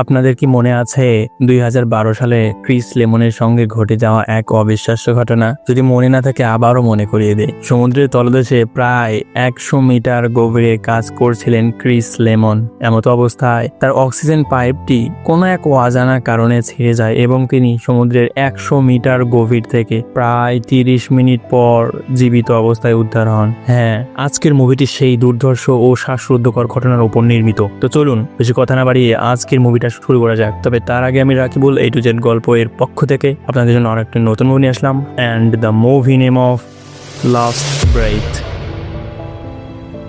আপনাদের কি মনে আছে দুই হাজার বারো সালে ক্রিস লেমনের সঙ্গে ঘটে যাওয়া এক অবিশ্বাস্য ঘটনা? যদি মনে না থাকে, আবারও মনে করিয়ে দেয় সমুদ্রের তলদেশে প্রায় একশো মিটার গভীরে কাজ করছিলেন ক্রিস লেমন। এমতো অবস্থায় তার অক্সিজেন পাইপটি কোনো এক অজানা কারণে ছিঁড়ে যায় এবং তিনি সমুদ্রের একশো মিটার গভীর থেকে প্রায় তিরিশ মিনিট পর জীবিত অবস্থায় উদ্ধার হন। হ্যাঁ আজকের মুভিটি সেই দুর্ধর্ষ ও শ্বাসরুদ্ধকর ঘটনার উপর নির্মিত। তো চলুন, বেশি কথা না বাড়িয়ে আজকের মুভিটা শুরু করা যাক। তবে তার আগে আমি রাকিবুল এই টু জেড গল্প এর পক্ষ থেকে আপনাদের জন্য আরেকটা নতুন মুভি নিয়ে আসলাম। And the movie name of last breath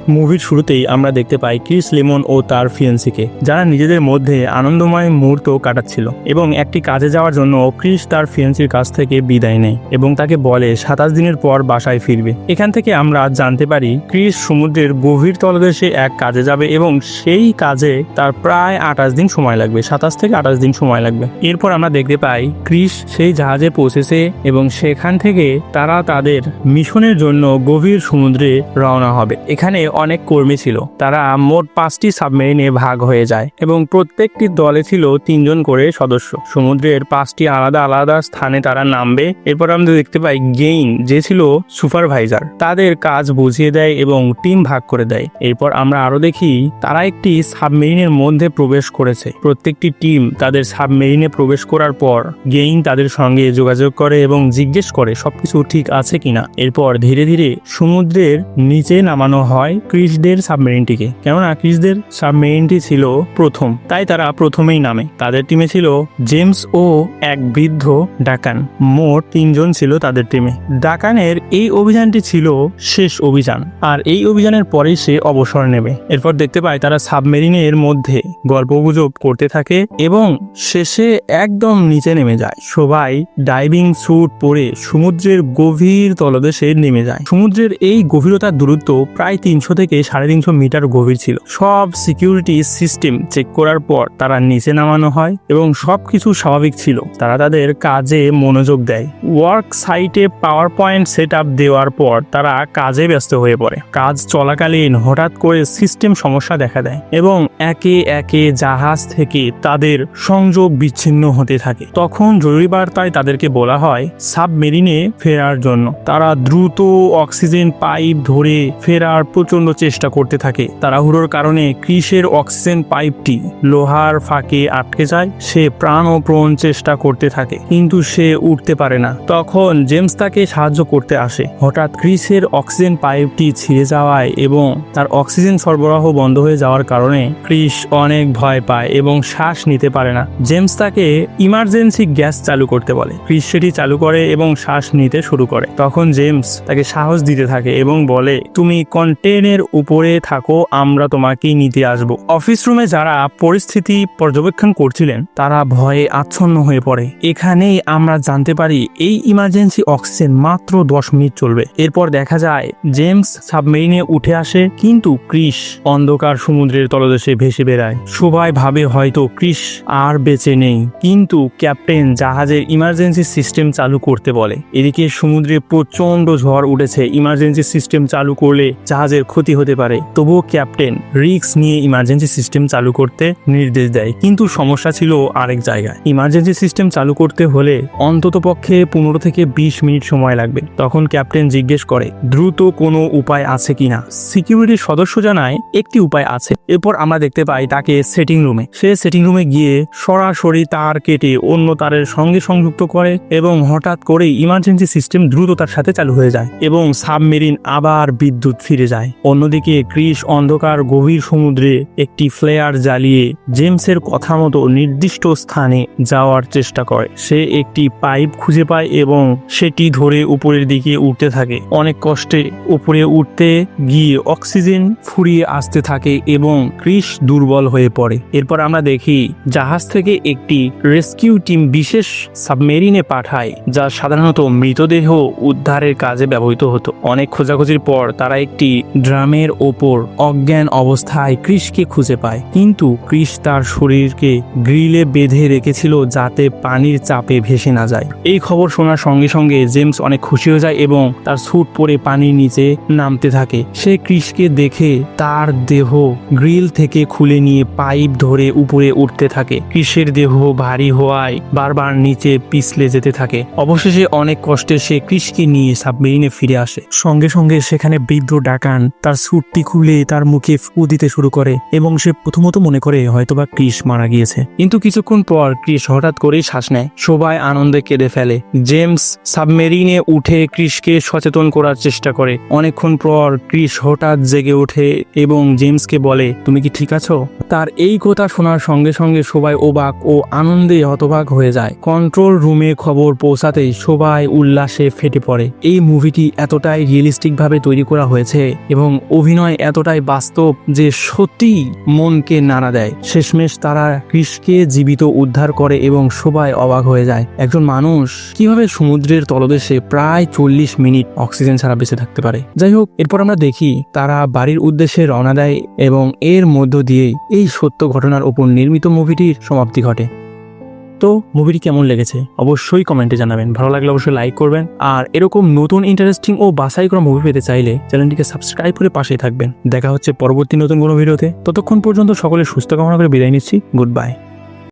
মুভির শুরুতেই আমরা দেখতে পাই ক্রিস লেমন ও তার ফিয়েন্সিকে যারা নিজেদের মধ্যে আনন্দময় মুহূর্ত কাটাচ্ছিল এবং একটি কাজে যাওয়ার জন্য ক্রিস তার ফিয়েন্সির কাছ থেকে বিদায় নেয় এবং তাকে বলে সাতাশ দিনের পর বাসায় ফিরবে। এখান থেকে আমরা জানতে পারি ক্রিস সমুদ্রের গভীর তলদেশে এক কাজে যাবে এবং সেই কাজে তার প্রায় আঠাশ দিন সময় লাগবে, সাতাশ থেকে আঠাশ দিন সময় লাগবে। এরপর আমরা দেখতে পাই ক্রিস সেই জাহাজে পৌঁছেছে এবং সেখান থেকে তারা তাদের মিশনের জন্য গভীর সমুদ্রে রওনা হবে। এখানে অনেক কর্মী ছিল। তারা মোট পাঁচটি সাবমেরিনে ভাগ হয়ে যায় এবং প্রত্যেকটি দলে ছিল তিনজন করে সদস্য। সমুদ্রের পাঁচটি আলাদা আলাদা স্থানে তারা নামবে। এরপর আমরা দেখতে পাই গেইন, যে ছিল সুপারভাইজার। তাদের কাজ বুঝিয়ে দেয় এবং টিম ভাগ করে দেয়। এরপর আমরা আরও দেখি, তারা একটি সাবমেরিনের মধ্যে প্রবেশ করেছে। প্রত্যেকটি টিম তাদের সাবমেরিনে প্রবেশ করার পর গেইন তাদের সঙ্গে যোগাযোগ করে এবং জিজ্ঞেস করে সবকিছু ঠিক আছে কিনা। এরপর ধীরে ধীরে সমুদ্রের নিচে নামানো হয় ক্রিসদের সাবমেরিনটিকে। কেননা ক্রিসদের সাবমেরিনটি ছিল প্রথম, তাই তারা প্রথমেই নামে। তাদের টিমে ছিল জেমস ও এক বৃদ্ধ ডাকান। মোট তিনজন ছিল তাদের টিমে। ডাকানের এই অভিযানটি ছিল শেষ অভিযান, আর এই অভিযানের পরেই সে অবসর নেবে। এরপর দেখতে পায় তারা সাবমেরিনের মধ্যে গল্পগুজব করতে থাকে এবং শেষে একদম নিচে নেমে যায়। সবাই ডাইভিং স্যুট পরে সমুদ্রের গভীর তলদেশে নেমে যায়। সমুদ্রের এই গভীরতার দূরত্ব প্রায় তিনশো থেকে সাড়ে তিনশো মিটার গভীর ছিল। সব সিকিউরিটি সিস্টেম চেক করার পর তারা নিচে নামানো হয় এবং সবকিছু স্বাভাবিক ছিল। তারা তাদের কাজে মনোযোগ দেয়। ওয়ার্ক সাইটে পাওয়ার পয়েন্ট সেট আপ দেওয়ার পর তারা কাজে ব্যস্ত হয়ে পড়ে। কাজ চলাকালীন হঠাৎ করে সিস্টেম সমস্যা দেখা দেয় এবং একে একে জাহাজ থেকে তাদের সংযোগ বিচ্ছিন্ন হতে থাকে। তখন জরুরি বার্তায় তাদেরকে বলা হয়, সাবমেরিনে ফেরার জন্য। তারা দ্রুত অক্সিজেন পাইপ ধরে ফেরার প্রচণ্ড চেষ্টা করতে থাকে। তাড়াহুড়োর কারণে ক্রিসের অক্সিজেন পাইপটি লোহার ফাঁকে আটকে যায়। সে প্রাণ ও প্রণ চেষ্টা করতে থাকে, কিন্তু সে উঠতে পারে না। তখন জেমস তাকে সাহায্য করতে আসে। হঠাৎ ক্রিসের অক্সিজেন পাইপটি ছিঁড়ে যাওয়ায় এবং তার অক্সিজেন সরবরাহ বন্ধ হয়ে যাওয়ার কারণে ক্রিস অনেক ভয় পায় এবং শ্বাস নিতে পারে না। জেমস তাকে ইমার্জেন্সি গ্যাস চালু করতে বলে। ক্রিস সেটি চালু করে এবং শ্বাস নিতে শুরু করে। তখন জেমস তাকে সাহস দিতে থাকে এবং বলে, তুমি কন্টেনের উপরে থাকো, আমরা তোমাকে নিতে আসব। অফিস রুমে যারা পরিস্থিতি পর্যবেক্ষণ করছিলেন, তারা ভয়ে আচ্ছন্ন হয়ে পড়ে। এখানেই আমরা জানতে পারি, এই ইমার্জেন্সি অক্সিজেন মাত্র দশ মিনিট চলবে। এরপর দেখা যায় জেমস সাবমেরিনে উঠে আসে, কিন্তু ক্রিস অন্ধকার সমুদ্রের তলদেশে ভেসে বেড়ায়। সবাই ভাবে হয়তো ক্রিস আর বেঁচে নেই, কিন্তু ক্যাপ্টেন জাহাজের ইমার্জেন্সি সিস্টেম চালু করতে বলে। এদিকে সমুদ্রে প্রচণ্ড ঝড় উঠেছে ইমার্জেন্সি সিস্টেম চালু করলে জাহাজের ক্ষতি হতে পারে। তবুও ক্যাপ্টেন রিক্স নিয়ে ইমার্জেন্সি সিস্টেম চালু করতে নির্দেশ দেয়। কিন্তু সমস্যা ছিল আরেক জায়গায়। ইমার্জেন্সি সিস্টেম চালু করতে হলে অন্তত পক্ষে পনেরো থেকে বিশ মিনিট সময় লাগবে। তখন ক্যাপ্টেন জিজ্ঞেস করে, দ্রুত কোনো উপায় আছে কিনা? সিকিউরিটির সদস্য জানায়, একটি উপায় আছে। এরপর আমরা দেখতে পাই তাকে সেটিং রুমে। সে সেটিং রুমে গিয়ে সরাসরি তার কেটে অন্য তারের সঙ্গে সংযুক্ত করে এবং হঠাৎ করেই ইমার্জেন্সি সিস্টেম দ্রুততার সাথে চালু হয়ে যায় এবং সাবমেরিন আবার বিদ্যুৎ ফিরে যায়। অন্যদিকে ক্রিস অন্ধকার গভীর সমুদ্রে একটি ফ্লেয়ার জ্বালিয়ে জেমসের কথা মতো নির্দিষ্ট স্থানে যাওয়ার চেষ্টা করে। সে একটি পাইপ খুঁজে পায় এবং সেটি ধরে উপরের দিকে উঠতে থাকে। অনেক কষ্টে উপরে উঠতে গিয়ে অক্সিজেন ফুরিয়ে আসতে থাকে এবং ক্রিস দুর্বল হয়ে পড়ে। এরপর আমরা দেখি, জাহাজ থেকে একটি রেস্কিউ টিম বিশেষ সাবমেরিনে পাঠায়, যা সাধারণত মৃতদেহ উদ্ধারের কাজে ব্যবহৃত হতো। অনেক খোঁজাখুঁজির পর তারা একটি ড্রামের ওপর অজ্ঞান অবস্থায় ক্রিসকে খুঁজে পায়। কিন্তু ক্রিস তার শরীরকে গ্রিলে বেঁধে রেখেছিল যাতে পানির চাপে ভেসে না যায়। এই খবর শোনার সঙ্গে সঙ্গে জেমস অনেক খুশি হয়ে যায় এবং তার স্যুট পরে পানির নিচে নামতে থাকে। সে ক্রিসকে দেখে তার দেহ গ্রিল থেকে খুলে নিয়ে পাইপ ধরে উপরে উঠতে থাকে। কৃষের দেহ ভারী হওয়ায় বারবার নিচে পিছলে যেতে থাকে। অবশেষে অনেক কষ্টে সে ক্রিসকে নিয়ে সাবমেরিনে ফিরে আসে। সঙ্গে সঙ্গে সেখানে বৃদ্ধ ডাকান তার স্যুটটি খুলে তার মুখে ফু দিতে শুরু করে এবং সে প্রথমত মনে করে হয়তোবা ক্রিস মারা গিয়েছে। কিন্তু কিছুক্ষণ পর ক্রিস হঠাৎ করেই শ্বাস নেয়। সবাই আনন্দে কেঁদে ফেলে। জেমস সাবমেরিনে উঠে ক্রিসকে সচেতন করার চেষ্টা করে। অনেকক্ষণ পর ক্রিস হঠাৎ জেগে ওঠে এবং জেমসকে বলে, তুমি কি ঠিক আছো? তার এই কথা শোনার সঙ্গে সঙ্গে সবাই ওবাক ও আনন্দে হতবাক হয়ে যায়। কন্ট্রোল রুমে খবর পৌঁছাতেই সবাই উল্লাসে ফেটে পড়ে। এই মুভিটি এতটাই রিয়েলিস্টিক ভাবে তৈরি করা হয়েছে এবং অভিনয় এতটাই বাস্তব যে সত্যি মনকে নাড়া দেয়। শেষমেশ তারা ক্রিসকে জীবিত উদ্ধার করে এবং সবাই অবাক হয়ে যায়। একজন মানুষ কীভাবে সমুদ্রের তলদেশে প্রায় চল্লিশ মিনিট অক্সিজেন ছাড়া বেঁচে থাকতে পারে? যাই হোক, এরপর আমরা দেখি তারা বাড়ির উদ্দেশ্যে রওনা দেয় এবং এর মধ্য দিয়েই এই সত্য ঘটনার উপর নির্মিত মুভিটির সমাপ্তি ঘটে। তো মুভিটি কেমন লেগেছে অবশ্যই কমেন্টে জানাবেন। ভালো লাগলে অবশ্যই লাইক করবেন। আর এরকম নতুন ইন্টারেস্টিং ও বাসাই করা মুভি পেতে চাইলে চ্যানেলটিকে সাবস্ক্রাইব করে পাশেই থাকবেন। দেখা হচ্ছে পরবর্তী নতুন কোনো ভিডিওতে ততক্ষণ পর্যন্ত সকলে সুস্থ কামনা করে বিদায় নিচ্ছি। Good bye